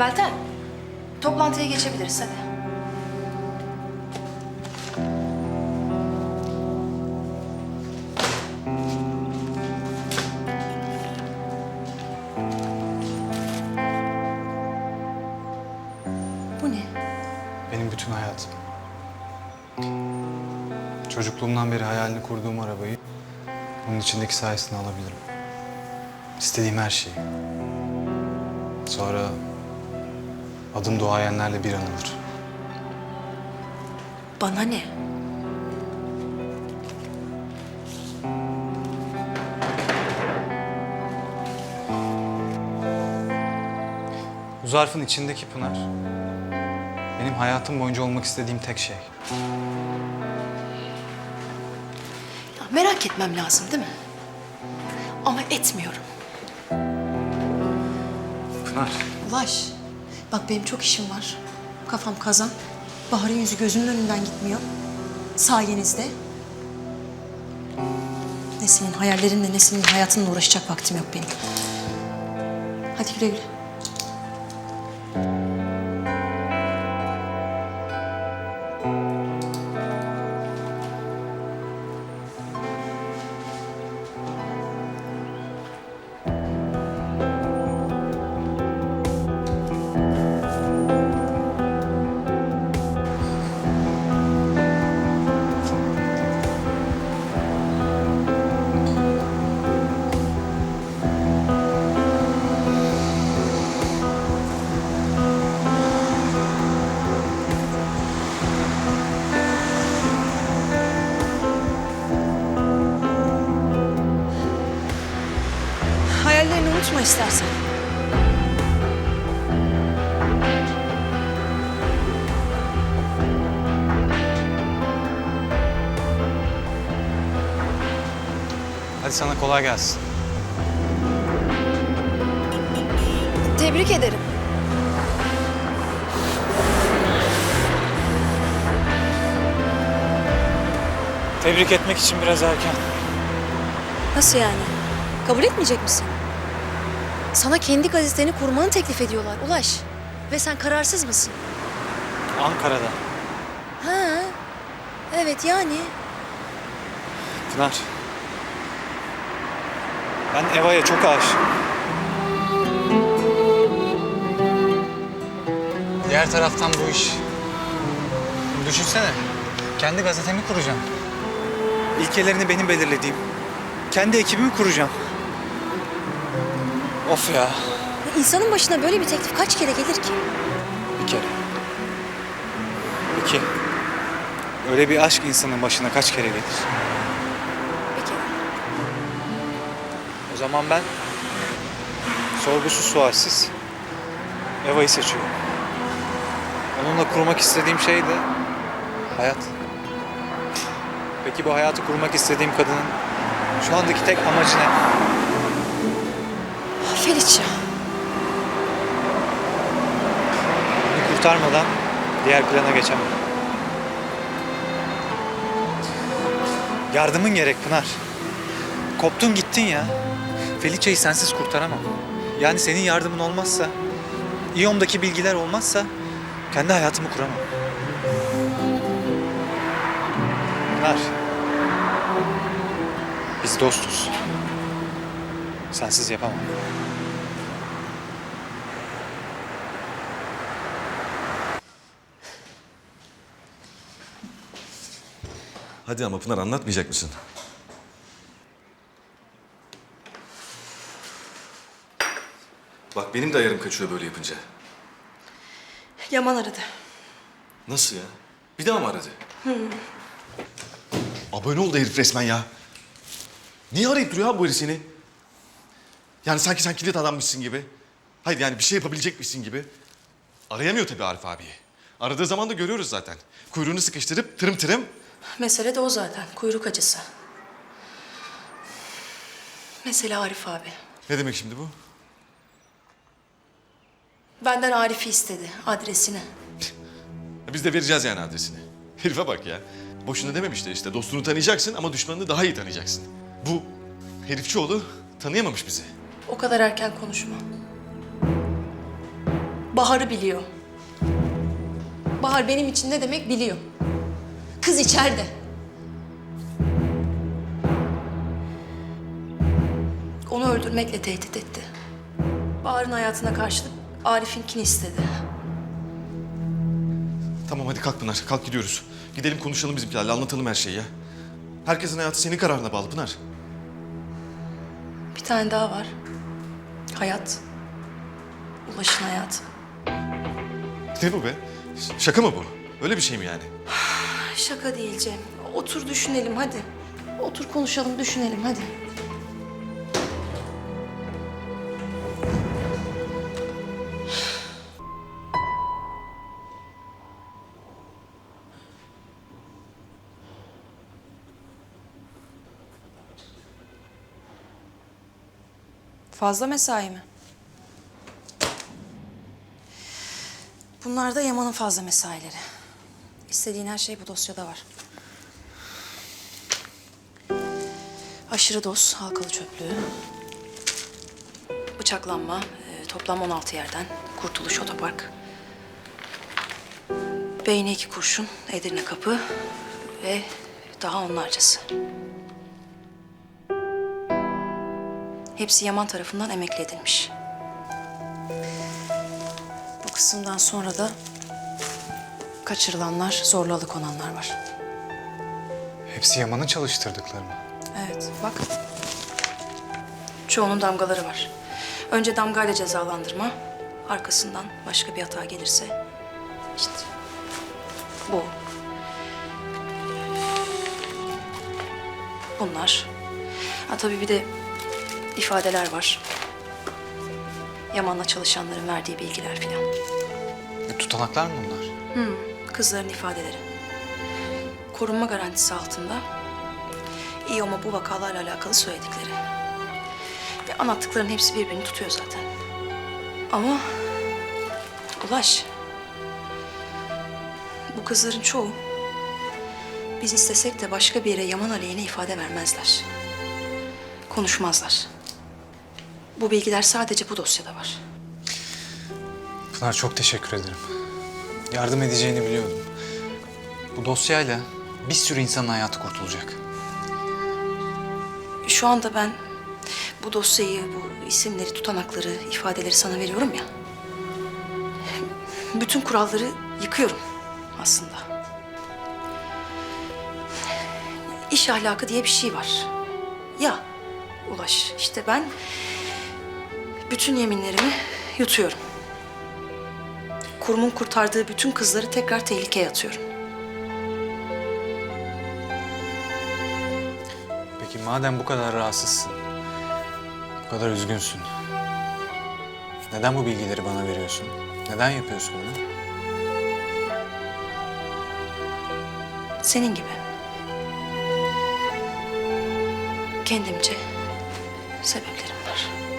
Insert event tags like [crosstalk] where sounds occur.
Meltem, toplantıya geçebiliriz hadi. Bu ne? Benim bütün hayatım. Çocukluğumdan beri hayalini kurduğum arabayı bunun içindeki sayesinde alabilirim. İstediğim her şeyi. Sonra adım duayenlerle bir anılır. Bana ne? Bu zarfın içindeki Pınar benim hayatım boyunca olmak istediğim tek şey. Ya merak etmem lazım değil mi? Ama etmiyorum. Pınar. Ulaş, bak benim çok işim var. Kafam kazan. Bahar'ın yüzü gözümün önünden gitmiyor. Sayenizde. Ne senin hayallerinle ne senin hayatınla uğraşacak vaktim yok benim. Hadi güle güle. Hadi sana kolay gelsin. Tebrik ederim. Tebrik etmek için biraz erken. Nasıl yani? Kabul etmeyecek misin? Sana kendi gazeteni kurmanı teklif ediyorlar Ulaş. Ve sen kararsız mısın? Ankara'da. Ha, evet yani. Pınar. Ben Eva'ya çok aşığım. Diğer taraftan bu iş. Düşünsene. Kendi gazetemi kuracağım. İlkelerini benim belirlediğim. Kendi ekibimi kuracağım. Of ya. İnsanın başına böyle bir teklif kaç kere gelir ki? Bir kere. İki. Öyle bir aşk insanın başına kaç kere gelir? Zaman ben sorgusuz sualsiz Eva'yı seçiyorum. Onunla kurmak istediğim şey de hayat. Peki bu hayatı kurmak istediğim kadının şu andaki tek amacı ne? Felicia. Bunu kurtarmadan diğer plana geçemem. Yardımın gerek Pınar. Koptun gittin ya. Felicia'yı sensiz kurtaramam. Yani senin yardımın olmazsa, İyom'daki bilgiler olmazsa kendi hayatımı kuramam. Pınar. Biz dostuz. Sensiz yapamam. Hadi ama Pınar anlatmayacak mısın? Bak benim de ayarım kaçıyor böyle yapınca. Yaman aradı. Nasıl ya? Bir daha mı aradı? Abone oldu herif resmen ya. Niye arayıp duruyor abi bu herif seni? Yani sanki sen kilit adammışsın gibi. Hayır yani bir şey yapabilecekmişsin gibi. Arayamıyor tabii Arif abiyi. Aradığı zaman da görüyoruz zaten. Kuyruğunu sıkıştırıp tırım tırım. Mesele de o zaten. Kuyruk acısı. Mesele Arif abi. Ne demek şimdi bu? Benden Arif'i istedi. Adresini. Biz de vereceğiz yani adresini. Herife bak ya. Boşuna dememişti işte. Dostunu tanıyacaksın ama düşmanını daha iyi tanıyacaksın. Bu herifçioğlu tanıyamamış bizi. O kadar erken konuşma. Bahar'ı biliyor. Bahar benim için ne demek biliyor. Kız içeride. Onu öldürmekle tehdit etti. Bahar'ın hayatına karşılık Arif'inkini istedi. Tamam hadi kalk Pınar. Kalk gidiyoruz. Gidelim konuşalım bizimkilerle. Anlatalım her şeyi ya. Herkesin hayatı senin kararına bağlı Pınar. Bir tane daha var. Hayat. Ulaş'ın hayatı. Ne bu be? Şaka mı bu? Öyle bir şey mi yani? [sighs] Şaka değil Cem. Otur düşünelim hadi. Otur konuşalım düşünelim hadi. Fazla mesai mi? Bunlar da Yaman'ın fazla mesaileri. İstediğin her şey bu dosyada var. Aşırı doz, halkalı çöplüğü. Bıçaklanma, e, toplam 16 yerden. Kurtuluş Otopark. Beyni iki kurşun, Edirne Kapı ve daha onlarcası. Hepsi Yaman tarafından emekli edilmiş. Bu kısımdan sonra da kaçırılanlar, zorla alıkonanlar var. Hepsi Yaman'ın çalıştırdıkları mı? Evet, bak. Çoğunun damgaları var. Önce damgayla cezalandırma, arkasından başka bir hata gelirse işte bu. Bunlar. Ha tabii bir de ifadeler var. Yaman'la çalışanların verdiği bilgiler filan. E, tutanaklar mı bunlar? Kızların ifadeleri. Korunma garantisi altında İOM'a bu vakalarla alakalı söyledikleri. Ve anlattıkların hepsi birbirini tutuyor zaten. Ama Ulaş, bu kızların çoğu biz istesek de başka bir yere Yaman aleyhine ifade vermezler. Konuşmazlar. Bu bilgiler sadece bu dosyada var. Pınar çok teşekkür ederim. Yardım edeceğini biliyordum. Bu dosyayla bir sürü insanın hayatı kurtulacak. Şu anda ben bu dosyayı, bu isimleri, tutanakları, ifadeleri sana veriyorum ya. Bütün kuralları yıkıyorum aslında. İş ahlakı diye bir şey var. Ya Ulaş, işte ben bütün yeminlerimi yutuyorum. Kurumun kurtardığı bütün kızları tekrar tehlikeye atıyorum. Peki madem bu kadar rahatsızsın, bu kadar üzgünsün. Neden bu bilgileri bana veriyorsun? Neden yapıyorsun bunu? Senin gibi. Kendimce sebeplerim var.